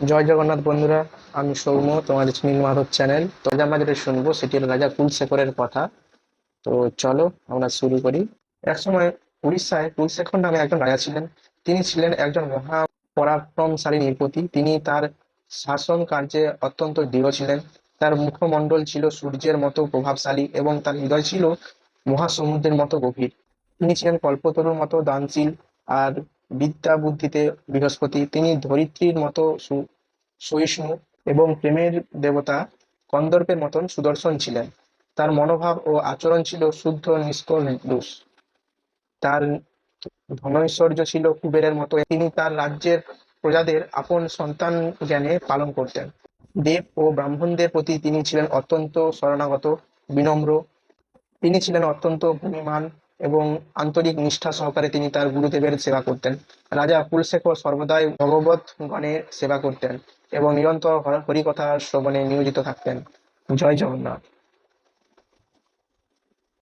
জয় জগন্নাথ বন্ধুরা, আমি সৌম্য তোমাদের সুনীল মাধব চ্যানেল। তো আমরা যেটা শুনব, সেটি হলো রাজা কুলশেখরের কথা। তো চলো, আমরা শুরু করি। একসময় উড়িষ্যায় কুলশেখর নামে একজন রাজা ছিলেন। তিনি ছিলেন একজন মহা পরাক্রমশালী নৃপতি। তিনি তার শাসন কার্যে অত্যন্ত দৃঢ় ছিলেন। তার মুখমণ্ডল ছিল সূর্যের মতো প্রভাবশালী এবং তার হৃদয় ছিল মহাসমুদ্রের মতো গভীর। তিনি ছিলেন কল্পতরুর মতো দানশীল আর বিদ্যা বুদ্ধিতে বৃহস্পতি, তিনি ধরিত্রীর মতো সহিষ্ণু এবং প্রেমের দেবতা কন্দর্পের মতন সুদর্শন ছিলেন। তার মনোভাব ও আচরণ ছিল শুদ্ধ নিষ্কলুষ তার ধনৈশ্বর্য ছিল কুবেরের মতো। তিনি তার রাজ্যের প্রজাদের আপন সন্তান জ্ঞানে পালন করতেন। দেব ও ব্রাহ্মণদের প্রতি তিনি ছিলেন অত্যন্ত শরণাগত, বিনম্র। তিনি ছিলেন অত্যন্ত ভূমিমান এবং আন্তরিক নিষ্ঠা সহকারে তিনি তার গুরুদেবের সেবা করতেন। রাজা কুলশেখর সর্বদাই ভগবত গণের সেবা করতেন এবং নিরন্তর হর- হরিকথা শ্রবণে নিয়োজিত থাকতেন। জয় জগন্নাথ।